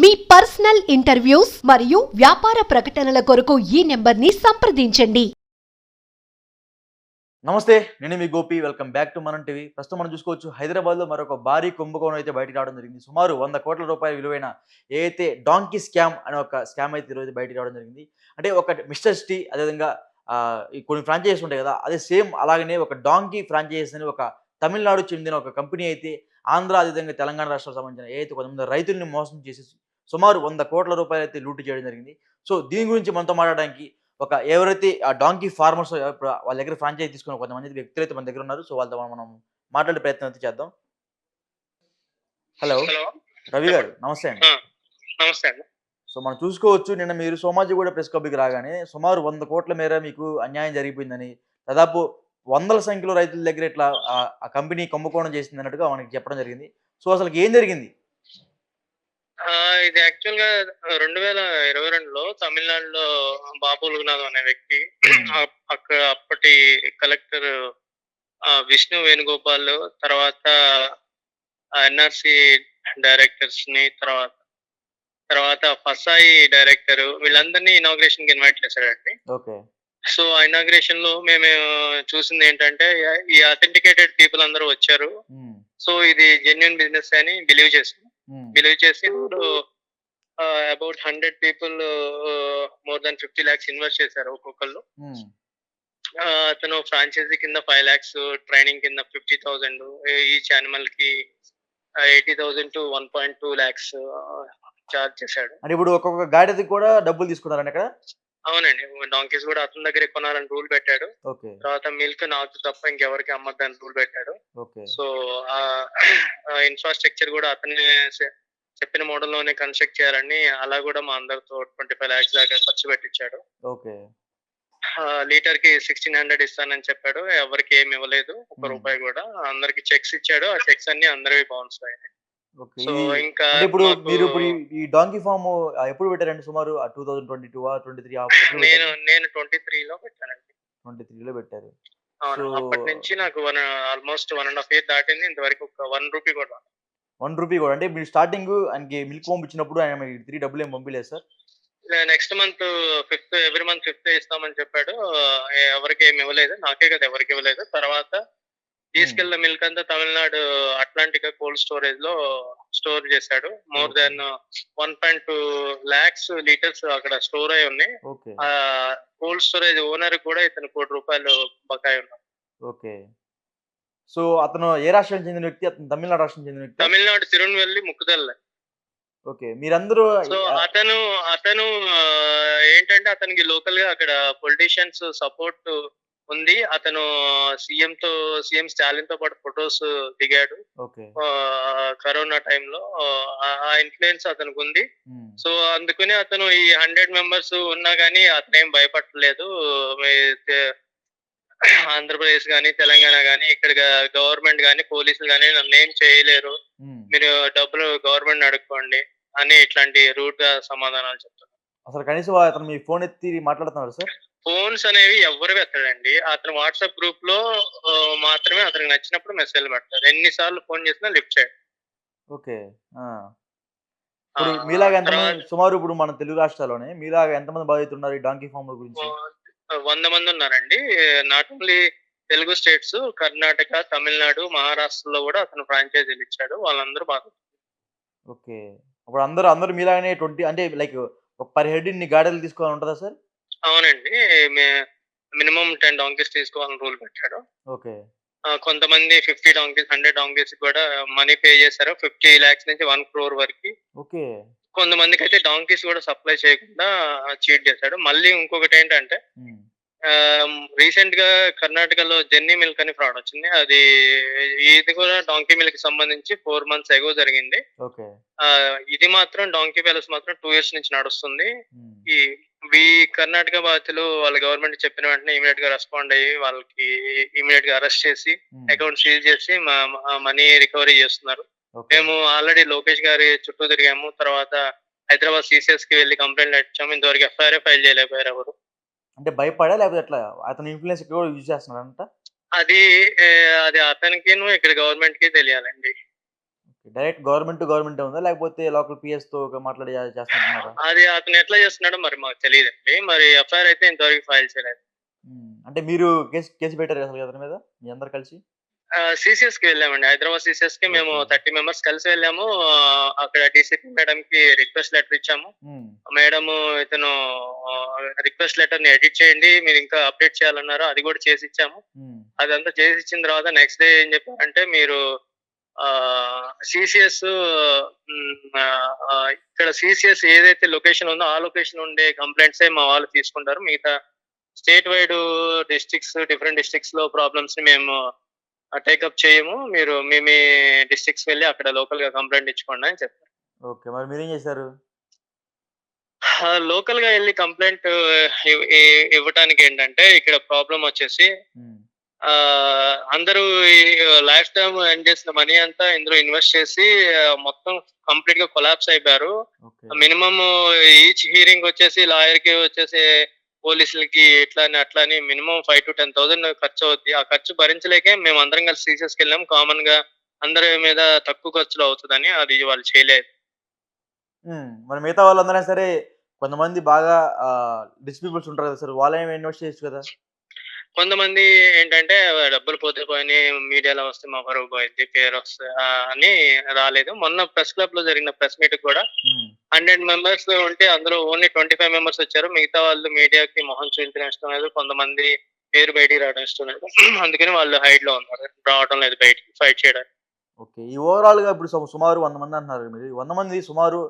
మీ personal interviews మరియు వ్యాపార ప్రకటనల కొరకు ఈ నెంబర్ని సంప్రదించండి. నమస్తే నేను మీ గోపి. వెల్కమ్ బ్యాక్ టు మనం టీవీ ప్రస్తుతం మనం చూసుకోవచ్చు హైదరాబాద్లో మరొక భారీ కుంభకోణం అయితే బయటకు రావడం జరిగింది. సుమారు వంద కోట్ల రూపాయల విలువైన ఏదైతే డాంకీ స్కామ్ అనే ఒక స్కామ్ అయితే ఈరోజు బయటకు రావడం జరిగింది. అంటే ఒక మిస్టర్ స్టీ అదేవిధంగా ఈ కొన్ని ఫ్రాంచైజీస్ ఉంటాయి కదా అదే సేమ్ అలాగనే ఒక డాంకీ ఫ్రాంచైజీస్ అని ఒక తమిళనాడు చెందిన ఒక కంపెనీ అయితే ఆంధ్ర అదేవిధంగా తెలంగాణ రాష్ట్రాలకు సంబంధించిన ఏదైతే కొంతమంది రైతుల్ని మోసం చేసి సుమారు వంద కోట్ల రూపాయలు అయితే లూటు చేయడం జరిగింది. సో దీని గురించి మనతో మాట్లాడడానికి ఒక ఎవరైతే ఆ డాంకీ ఫార్మర్స్ వాళ్ళ దగ్గర ఫ్రాంచైజీ తీసుకున్న కొంతమంది వ్యక్తులు అయితే మన దగ్గర ఉన్నారు. సో వాళ్ళతో మనం మాట్లాడే ప్రయత్నం అయితే చేద్దాం. హలో? రవి గారు నమస్తే అండి. నమస్తే అండి. సో మనం చూసుకోవచ్చు నిన్న మీరు సోమాజిగూడ ప్రెస్ క్లబ్కి రాగానే సుమారు వంద కోట్ల మేర మీకు అన్యాయం జరిగిపోయిందని దాదాపు వందల సంఖ్యలో రైతుల దగ్గర ఇట్లా ఆ- కంపెనీ కుంభకోణం చేసింది అన్నట్టుగా మనకి చెప్పడం జరిగింది. సో అసలు ఏం జరిగింది? ఇది యాక్చువల్గా రెండు వేల ఇరవై రెండులో తమిళనాడులో బాబు లుగునాథం అనే వ్యక్తి ఆ- అక్కడ అప్పటి కలెక్టర్ ఆ, విష్ణు వేణుగోపాల్ తర్వాత ఎన్ఆర్సి డైరెక్టర్స్ని తర్వాత తర్వాత ఫసాయి డైరెక్టర్ వీళ్ళందరినీ ఇనాగ్రేషన్కి ఇన్వైట్ చేశాడండి. ఓకే. సో ఇనాగ్రేషన్లో మేము చూసింది ఏంటంటే ఈ అథెంటికేటెడ్ పీపుల్ అందరూ వచ్చారు. సో ఇది జెన్యున్ బిజినెస్ అని బిలీవ్ చేసాం బిలీవ్ చేసి ఇప్పుడు about hundred people more than fifty lakhs invest చేశారు ఒక్కొక్కళ్ళు. ఆ, అతను ఫ్రాంచైజీ కింద ఫైవ్ ల్యాక్స్ ట్రైనింగ్ కింద fifty thousand each యానిమల్కి eighty thousand to one point two lakhs charge చేశాడు. అంటే ఇప్పుడు ఒక్కొక్క గాడిదకి కూడా డబ్బులు తీసుకున్నారండి అక్కడ? అవునండి. డాంకీస్ కూడా అతని దగ్గర కొనాలని రూల్ పెట్టాడు. తర్వాత మిల్క్ నాకు తప్ప ఇంకెవరికి అమ్మద్దని రూల్ పెట్టాడు. సో ఆ ఇన్ఫ్రాస్ట్రక్చర్ కూడా అతన్ని చె- చెప్పిన మోడల్లోనే కన్స్ట్రక్ట్ చేయాలని అలా కూడా మా అందరితో ట్వంటీ ఫైవ్ లాక్స్ దాకా ఖర్చు పెట్టించాడు. లీటర్కి సిక్స్టీన్ హండ్రెడ్ ఇస్తానని చెప్పాడు. ఎవరికి ఏమి ఇవ్వలేదు. ఒక. రూపాయి కూడా అందరికి చెక్స్ ఇచ్చాడు. ఆ చెక్స్ అన్ని అందరివి బౌన్స్ అయ్యాయి. ఇంకా ఇప్పుడు మీరు ఇప్పుడు ఈ- డాంకీ ఫామ్ ఎప్పుడు పెట్టారండి? సుమారు two thousand twenty two twenty three నేను నేను ట్వంటీ త్రీ లో పెట్టానండి. ట్వంటీ త్రీలో పెట్టారు. అవును. అప్పటి నుంచి నాకు one almost one and half year దాటింది. ఇంతవరకు ఒక వన్ రూపీ కూడా వన్ రూపీ కూడా. అంటే మీరు స్టార్టింగ్ ఆయనకి మిల్క్ పంపించినప్పుడు ఆయన త్రీ డబ్బులు ఏం పంపించలేదు sir? Next month fifth every month fifth ఇస్తామని చెప్పాడు. ఎవరికి ఏమి ఇవ్వలేదు. నాకే కదా ఎవరికి ఇవ్వలేదు. తర్వాత తీసుకెళ్ళిన మిల్క్ అంతా తమిళనాడు అట్లాంటిక్ కోల్డ్ స్టోరేజ్లో స్టోర్ చేశాడు. More. Than one point two lakhs litres అక్కడ స్టోర్ అయి ఉన్నాయి. కోల్డ్ స్టోరేజ్ ఓనర్ కూడా ఇతను కోటి రూపాయలు బకాయి ఉన్నారు ఓకే సో అతను ఏ రాష్ట్రానికి చెందిన వ్యక్తి? అతను తమిళనాడు రాష్ట్రం చెందిన వ్యక్తి? తమిళనాడు తిరునెల్వేలి ముక్కుదల్ల. ఓకే మీరందరూ సో అతను అతను ఏంటంటే అతనికి లోకల్గా అక్కడ పొలిటీషియన్స్ సపోర్ట్ ఉంది. అతను సీఎం తో సీఎం స్టాలిన్తో పాటు ఫొటోస్ దిగాడు. కరోనా టైంలో ఆ ఇన్ఫ్లుయెన్స్ అతనికి ఉంది. సో అందుకని అతను ఈ హండ్రెడ్ మెంబర్స్ ఉన్నా గానీ అతను ఏం భయపడలేదు ఆంధ్రప్రదేశ్ గానీ తెలంగాణ గానీ ఇక్కడ గవర్నమెంట్ గానీ పోలీసులు గానీ నన్ను ఏం చేయలేరు. మీరు డబ్బులు గవర్నమెంట్ అడుక్కోండి అని ఇట్లాంటి రూట్గా సమాధానాలు చెప్తారు అసలు కనీసం అతను మీ ఫోన్ ఎత్తి మాట్లాడుతున్నారు సార్? ఫోన్స్ అనేవి ఎవరు పెట్టాడండి అతను వాట్సాప్ గ్రూప్లో మాత్రమే అతనికి నచ్చినప్పుడు మెసేజ్ పెడతారు. ఎన్నిసార్లు ఫోన్ చేసినా లిఫ్ట్ చేయడు ఓకే. మీలాగా ఎంతమంది సుమారు ఇప్పుడు మన తెలుగు రాష్ట్రాల్లోనే మీలాగా ఎంతమంది బాధితులు ఉన్నారు ఈ డాంకీ ఫామ్ గురించి? వంద మంది ఉన్నారండి. Not only Telugu states Karnataka Tamil Nadu మహారాష్ట్రలో కూడా అతను ఫ్రాంచైజీలు ఇచ్చాడు. వాళ్ళందరూ బాగా ఓకే. ఇప్పుడు అందరూ అందరూ మీలాగానే ట్వంటీ అంటే లైక్ ఒక పర్ హెడ్ ఇన్ని గాడీలు తీసుకోవాలని ఉంటుందా సార్? అవునండి. మినిమం టెన్ డాంకీస్ తీసుకోవాలని రూల్ పెట్టాడు ఓకే. కొంతమంది ఫిఫ్టీ డాంకీస్ హండ్రెడ్ డాంకీస్ కూడా మనీ పే చేశారు. ఫిఫ్టీ లాక్స్ నుంచి వన్ క్రోర్ వరకు. ఓకే. కొంతమందికి అయితే డాంకీస్ కూడా సప్లై చేయకుండా చీట్ చేశాడు మళ్ళీ ఇంకొకటి ఏంటంటే రీసెంట్గా కర్ణాటకలో జెన్నీ మిల్క్ అని ఫ్రాడ్ వచ్చింది. అది ఇది కూడా డాంకీ మిల్క్ సంబంధించి ఫోర్ మంత్స్ ఎగో జరిగింది. ఇది మాత్రం డాంకీ ప్యాలెస్ మాత్రం టూ ఇయర్స్ నుంచి నడుస్తుంది. ఈ ఈ కర్ణాటక బాధితులు వాళ్ళ గవర్నమెంట్ చెప్పిన వెంటనే ఇమీడియట్గా రెస్పాండ్ అయ్యి వాళ్ళకి ఇమీడియట్గా అరెస్ట్ చేసి అకౌంట్ సీల్ చేసి మనీ రికవరీ చేస్తున్నారు. మేము ఆల్రెడీ లోకేష్ గారి చుట్టూ తిరిగాము. తర్వాత హైదరాబాద్ సిసిఎస్కి వెళ్ళి కంప్లైంట్ ఇచ్చాము. ఇంతవరకు ఎఫ్ఐఆర్ ఫైల్ చేయలేకపోయారు ఎవరు. అంటే భయపడా? లేకపోతే ఎట్లా? అతని ఇన్ఫ్లుయెన్స్ ఇక్కడ కూడా యూజ్ చేస్తున్నాడంట అది అది అతనికి ఇక్కడ గవర్నమెంట్కి తెలియాలండి. డైరెక్ట్ గవర్నమెంట్ టు గవర్నమెంట్ ఉందా? లేకపోతే లోకల్ పిఎస్తో మాట్లాడి చేస్తున్నారా అది అతను ఎట్లా చేస్తున్నాడో మరి మాకు తెలియదండి. మరి ఎఫ్ఐఆర్ అయితే ఇంతవరకు ఫైల్ చేయలేదు. అంటే మీరు కేసు కేసు పెట్టారు అసలు అతని మీద? మీ అందరు కలిసి? సిసిఎస్కి వెళ్ళామండి. హైదరాబాద్ సిసిఎస్కి మేము. థర్టీ మెంబర్స్ కలిసి వెళ్ళాము. అక్కడ డీసీపీ మేడం కి రిక్వెస్ట్ లెటర్ ఇచ్చాము. మేడం ఇతను రిక్వెస్ట్ లెటర్ని ఎడిట్ చేయండి మీరు ఇంకా అప్డేట్ చేయాలన్నారు అది కూడా చేసి ఇచ్చాము. అదంతా చేసి ఇచ్చిన తర్వాత నెక్స్ట్ డే ఏం చెప్పారంటే మీరు సిసిఎస్ ఇక్కడ సిసిఎస్ ఏదైతే లొకేషన్ ఉందో ఆ లొకేషన్ ఉండే కంప్లైంట్స్ మా వాళ్ళు తీసుకుంటారు. మిగతా స్టేట్ వైడ్ డిస్ట్రిక్ట్స్ డిఫరెంట్ డిస్ట్రిక్ట్స్లో ప్రాబ్లమ్స్ని మేము టేకప్ చేయము. మీరు మీ మీ డిస్ట్రిక్ట్స్ వెళ్ళి అక్కడ లోకల్గా కంప్లైంట్ ఇచ్చుకోండి అని చెప్పారు. ఓకే మరి మీరేం చేశారు? లోకల్గా వెళ్ళి కంప్లైంట్ ఇవ్వడానికి ఏంటంటే ఇక్కడ ప్రాబ్లం వచ్చేసి అందరూ లైఫ్ టైం ఎర్న్ చేసిన మనీ అంతా ఇందులో ఇన్వెస్ట్ చేసి మొత్తం కంప్లీట్గా కొలాప్స్ అయిపోయారు. మినిమం ఈచ్ హీరింగ్ వచ్చేసి లాయర్కి వచ్చేసి పోలీసులకి ఇట్లా అని అట్లా అని minimum five to ten thousand ఖర్చు అవుద్ది. ఆ ఖర్చు భరించలేకే మేము అందరం కలిసి సీసెస్కి వెళ్ళాం. కామన్గా అందరి మీద తక్కువ ఖర్చులో అవుతుందని అది వాళ్ళు చేయలేదు. మరి మిగతా వాళ్ళందరూ సరే కొంతమంది బాగా రిచ్ పీపుల్స్ ఉంటారు కదా సార్ వాళ్ళేమి ఇన్వెస్ట్ చేయొచ్చు కదా? కొంతమంది ఏంటంటే డబ్బులు పోతే పోయినాయి మీడియాలో వస్తే మా పరువు పోయింది పేరు వస్తే అని రాలేదు. మొన్న ప్రెస్ క్లబ్లో జరిగిన ప్రెస్ మీట్ కూడా హండ్రెడ్ మెంబర్స్ ఉంటే అందులో ఓన్లీ ట్వంటీ ఫైవ్ మెంబర్స్ వచ్చారు. మిగతా వాళ్ళు మీడియాకి మొహం చూపించడం ఇష్టం లేదు. కొంతమంది పేరు బయటికి రావడం ఇష్టం లేదు. అందుకని వాళ్ళు హైడ్లో ఉన్నారు. రావడం లేదు బయటికి ఫైట్ చేయడానికి. ఓకే. ఈ ఓవరాల్గా ఇప్పుడు సుమారు వంద మంది అంటున్నారు మీరు. వంద మంది సుమారు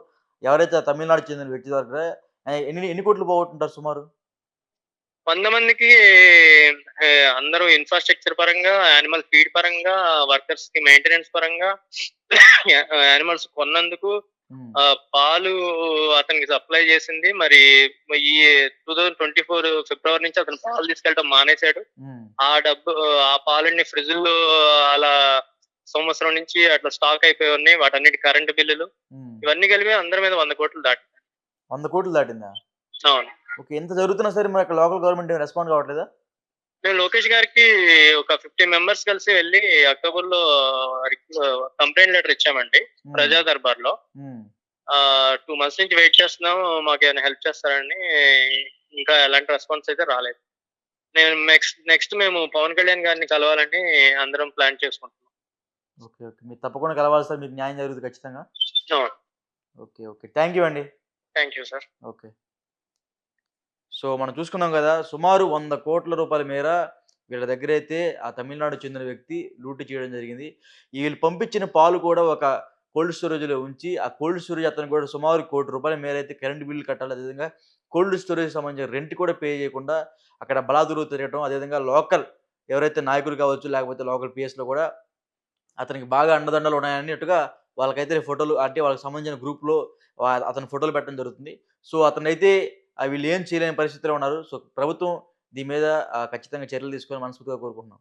ఎవరైతే తమిళనాడు చెందిన వ్యక్తి దగ్గర ఎన్ని ఎన్ని కోట్లు పోగొట్టుంటారు సుమారు? వంద మందికి అందరూ ఇన్ఫ్రాస్ట్రక్చర్ పరంగా యానిమల్ ఫీడ్ పరంగా వర్కర్స్కి మెయింటెనెన్స్ పరంగా యానిమల్స్ కొన్నందుకు పాలు అతనికి సప్లై చేసింది. మరి ఈ two thousand twenty four February నుంచి అతను పాలు తీసుకెళ్ళడం మానేశాడు. ఆ డబ్బు ఆ పాలన్నీ ఫ్రిడ్జ్లో అలా సంవత్సరం నుంచి అట్లా స్టాక్ అయిపోయి ఉన్నాయి. వాటన్నిటి కరెంటు బిల్లులు. ఇవన్నీ కలిపి అందరి మీద వంద కోట్లు దాటి వంద కోట్లు దాటిందా? అవును. ఓకే ఎంత జరుగుతున్నా సరే మరి అక్కడ లోకల్ గవర్నమెంట్ రెస్పాండ్ కావట్లేదా? మేము లోకేష్ గారికి ఒక ఫిఫ్టీ మెంబర్స్ కలిసి వెళ్ళి అక్టోబర్లో కంప్లైంట్ లెటర్ ఇచ్చామండి ప్రజా దర్బార్లో టూ మంత్స్ నుంచి వెయిట్ చేస్తున్నాం మాకు ఏమైనా హెల్ప్ చేస్తారని ఇంకా ఎలాంటి రెస్పాన్స్ అయితే రాలేదు. నేను నెక్స్ట్ నెక్స్ట్ మేము పవన్ కళ్యాణ్ గారిని కలవాలని అందరం ప్లాన్ చేసుకుంటున్నాం. Okay okay. మీరు తప్పకుండా కలవాలి సార్ మీకు న్యాయం జరుగుతుంది ఖచ్చితంగా. Okay okay. థ్యాంక్ యూ అండి. Thank you sir. Okay. So మనం చూసుకున్నాం కదా సుమారు వంద కోట్ల రూపాయల మేర వీళ్ళ దగ్గర అయితే ఆ తమిళనాడు చెందిన వ్యక్తి లూటు చేయడం జరిగింది. వీళ్ళు పంపించిన పాలు కూడా ఒక కోల్డ్ స్టోరేజ్లో ఉంచి ఆ కోల్డ్ స్టోరేజ్ అతను కూడా సుమారు కోటి రూపాయల మేర అయితే కరెంటు బిల్లు కట్టాలి. అదేవిధంగా కోల్డ్ స్టోరేజ్ సంబంధించిన రెంట్ కూడా పే చేయకుండా అక్కడ బలాదురు తిరగటం అదేవిధంగా లోకల్ ఎవరైతే నాయకులు కావచ్చు లేకపోతే లోకల్ పిఎస్లో కూడా అతనికి బాగా అండదండలు ఉన్నాయన్నట్టుగా వాళ్ళకైతే ఫోటోలు అంటే వాళ్ళకి సంబంధించిన గ్రూప్లో అతని ఫోటోలు పెట్టడం జరుగుతుంది. సో అతనైతే వీళ్ళు ఏం చేయలేని పరిస్థితిలో ఉన్నారు. సో ప్రభుత్వం దీని మీద ఆ, ఖచ్చితంగా చర్యలు తీసుకొని మనస్ఫూర్తిగా కోరుకుంటున్నాం.